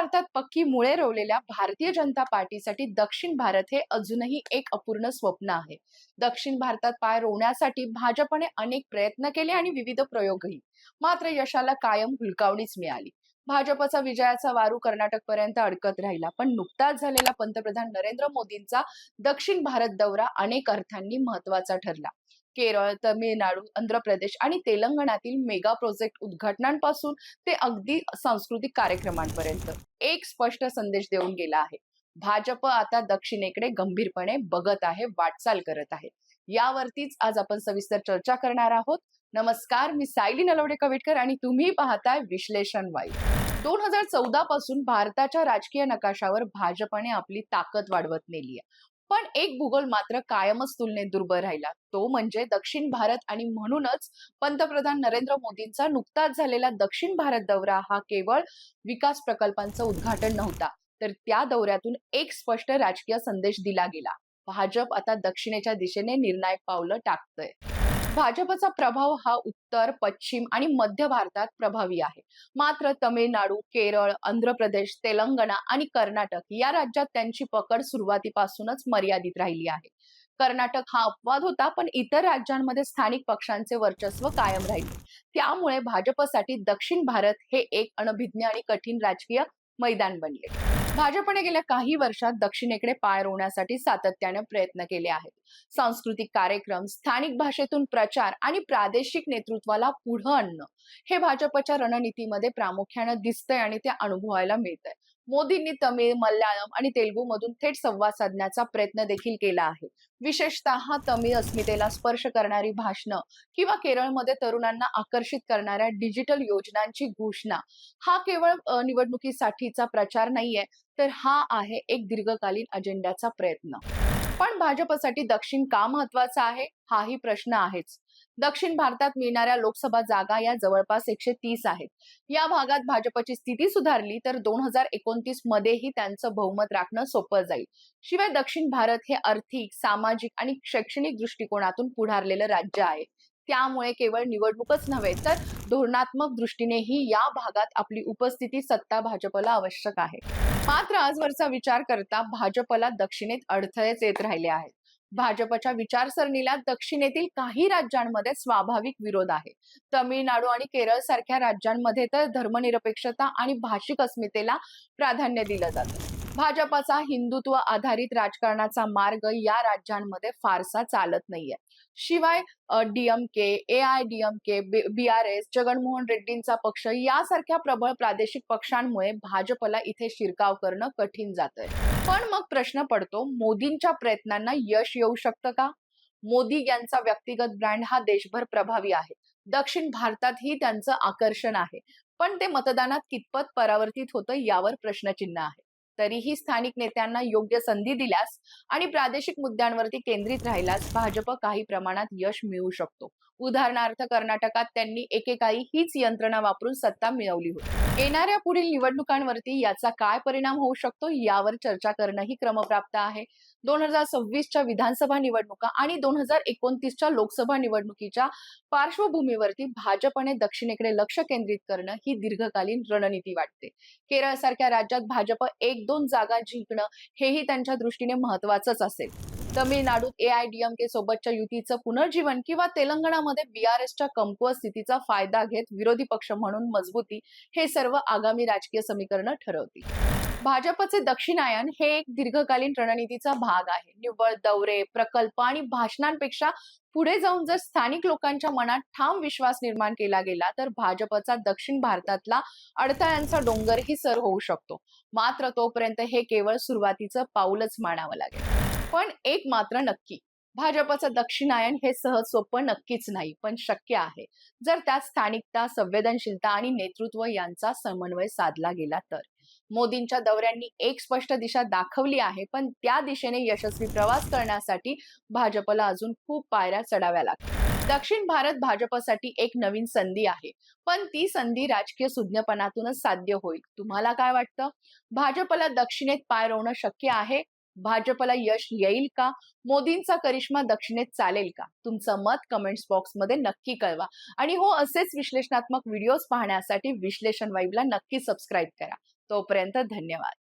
भारतात पक्की मुळे रोवलेल्या भारतीय जनता पार्टीसाठी दक्षिण भारत हे अजूनही एक अपूर्ण स्वप्न आहे. दक्षिण भारतात पाय रोवण्यासाठी भाजपने अनेक प्रयत्न केले आणि विविध प्रयोगही. मात्र यशाला कायम हुलकावणीच मिळाली. भाजपचा विजयाचा वारू कर्नाटक पर्यंत अडकत राहिला पण नुकताच झालेला पंतप्रधान नरेंद्र मोदींचा दक्षिण भारत दौरा अनेक अर्थांनी महत्त्वाचा ठरला. केरळ तमिळनाडू आंध्र प्रदेश आणि तेलंगणातील मेगा प्रोजेक्ट उद्घाटनांपासून ते अगदी सांस्कृतिक कार्यक्रमांपर्यंत. एक स्पष्ट संदेश देऊन गेला आहे. भाजप आता दक्षिणेकडे गंभीरपणे बघत आहे वाटचाल करत आहे. यावरतीच आज आपण सविस्तर चर्चा करणार आहोत. नमस्कार मी सायली नलवडे कविटकर आणि तुम्ही पाहताय विश्लेषण वाईट दोन हजार चौदा पासून भारताच्या राजकीय नकाशावर भाजपने आपली ताकद वाढवत नेली आहे पण एक भूगोल मात्र कायमच तुलनेत दुर्बळ राहिला. तो म्हणजे दक्षिण भारत आणि म्हणूनच पंतप्रधान नरेंद्र मोदींचा नुकताच झालेला दक्षिण भारत दौरा हा केवळ विकास प्रकल्पांचं उद्घाटन नव्हता तर त्या दौऱ्यातून एक स्पष्ट राजकीय संदेश दिला गेला. भाजप आता दक्षिणेच्या दिशेने निर्णायक पावलं टाकतंय. भाजपचा प्रभाव हा उत्तर पश्चिम आणि मध्य भारतात प्रभावी आहे. मात्र तमिळनाडू केरळ आंध्र प्रदेश तेलंगणा आणि कर्नाटक या राज्यात त्यांची पकड सुरुवातीपासूनच मर्यादित राहिली आहे. कर्नाटक हा अपवाद होता पण इतर राज्यांमध्ये स्थानिक पक्षांचे वर्चस्व कायम राहिले. त्यामुळे भाजपसाठी दक्षिण भारत हे एक अनभिज्ञ आणि कठीण राजकीय मैदान बनले. भाजपने गेल्या काही वर्षात दक्षिणेकडे पाय रोवण्यासाठी सातत्याने प्रयत्न केले आहेत. सांस्कृतिक कार्यक्रम स्थानिक भाषेतून प्रचार आणि प्रादेशिक नेतृत्वाला पुढं आणणं हे भाजपच्या रणनीतीमध्ये प्रामुख्यानं दिसतंय आणि ते अनुभवायला मिळतंय. मोदींनी तमिळ मल्याळम आणि तेलुगू मधून थेट संवाद साधण्याचा प्रयत्न देखील केला आहे. विशेषतः तमिळ अस्मितेला स्पर्श करणारी भाषणं किंवा केरळमध्ये तरुणांना आकर्षित करणाऱ्या डिजिटल योजनांची घोषणा हा केवळ निवडणुकीसाठीचा प्रचार नाहीये तर हा आहे एक दीर्घकालीन अजेंड्याचा प्रयत्न. पण भाजपसाठी दक्षिण का महत्त्वाचा आहे? हाही प्रश्न आहेच. दक्षिण भारतात मिळणाऱ्या लोकसभा जागा या जवळपास एकशे तीस आहेत. या भागात भाजपची स्थिती सुधारली तर दोन हजार एकोणतीस मध्येही त्यांचं बहुमत राखणं सोपं जाईल. शिवाय दक्षिण भारत हे आर्थिक सामाजिक आणि शैक्षणिक दृष्टिकोनातून पुढारलेलं राज्य आहे. त्यामुळे केवळ निवडणूकच नव्हे तर धोरणात्मक दृष्टीनेही या भागात आपली उपस्थिती सत्ता भाजपला आवश्यक आहे. मात्र आजवरचा विचार करता भाजपला दक्षिणेत अडथळेच येत राहिले आहेत. भाजपच्या विचारसरणीला दक्षिणेतील काही राज्यांमध्ये स्वाभाविक विरोध आहे. तमिळनाडू आणि केरळ सारख्या राज्यांमध्ये तर धर्मनिरपेक्षता आणि भाषिक अस्मितेला प्राधान्य दिलं जातं. भाजपाचा हिंदुत्व आधारित राजकारणाचा मार्ग या राज्यांमध्ये फारसा चालत नाहीये. शिवाय डीएमके ए I DMK B R S Jaganmohan रेड्डींचा पक्ष यासारख्या प्रबळ प्रादेशिक पक्षांमुळे भाजपला इथे शिरकाव करणं कठीण जातंय. पण मग प्रश्न पडतो मोदींच्या प्रयत्नांना यश येऊ शकतं का? मोदी यांचा व्यक्तिगत ब्रँड हा देशभर प्रभावी आहे. दक्षिण भारतातही त्यांचं आकर्षण आहे. पण ते मतदानात कितपत परावर्तित होतं यावर प्रश्नचिन्ह आहे. तरीही स्थानिक नेत्यांना योग्य संधी दिल्यास आणि प्रादेशिक मुद्द्यांवरती केंद्रित राहिल्यास भाजप काही प्रमाणात यश मिळू शकतो. उदाहरणार्थ कर्नाटकात त्यांनी एकेकाळी हीच यंत्रणा वापरून सत्ता मिळवली होती. येणाऱ्या पुढील निवडणुकांवरती याचा काय परिणाम होऊ शकतो यावर चर्चा करणंही क्रमप्राप्त आहे. दोन हजार सव्वीसच्या विधानसभा निवडणुका आणि दोन हजार एकोणतीसच्या लोकसभा निवडणुकीच्या पार्श्वभूमीवरती भाजपने दक्षिणेकडे लक्ष केंद्रित करणं ही दीर्घकालीन रणनीती वाटते. केरळ सारख्या राज्यात भाजप एक दोन जागा जिंकणं हेही त्यांच्या दृष्टीने महत्वाचंच असेल. तमिळनाडूत एआयडीएमके सोबतच्या युतीचं पुनर्जीवन किंवा तेलंगणामध्ये बीआरएसच्या कमकुवत स्थितीचा फायदा घेत विरोधी पक्ष म्हणून मजबूती हे सर्व आगामी राजकीय समीकरणं ठरवतील. भाजपचे दक्षिणायन हे एक दीर्घकालीन रणनीतीचा भाग आहे. निव्वळ दौरे प्रकल्प आणि भाषणांपेक्षा पुढे जाऊन जर स्थानिक लोकांच्या मनात ठाम विश्वास निर्माण केला गेला तर भाजपचा दक्षिण भारतातला अडथळ्यांचा डोंगरही सर होऊ शकतो. मात्र तोपर्यंत हे केवळ सुरुवातीचं पाऊलच मानावं लागेल. पण एक मात्र नक्की. भाजपचं दक्षिणायन हे सहज सोपं नक्कीच नाही पण शक्य आहे. जर त्यात स्थानिकता संवेदनशीलता आणि नेतृत्व यांचा समन्वय साधला गेला तर. मोदींच्या दौऱ्यांनी एक स्पष्ट दिशा दाखवली आहे पण त्या दिशेने यशस्वी प्रवास करण्यासाठी भाजपला अजून खूप पायऱ्या चढाव्या लागतात दक्षिण भारत भाजपसाठी एक नवीन संधी आहे पण ती संधी राजकीय सुज्ञपणातूनच साध्य होईल. तुम्हाला काय वाटतं? भाजपला दक्षिणेत पाय रोवणं शक्य आहे? भाजपला यश येईल का? मोदींचा करिश्मा दक्षिणेत चालेल का? तुमचं मत कमेंट्स बॉक्समध्ये नक्की कळवा. आणि हो असेच विश्लेषणात्मक व्हिडिओज पाहण्यासाठी विश्लेषण वाईबला नक्की सबस्क्राईब करा. तोपर्यंत धन्यवाद.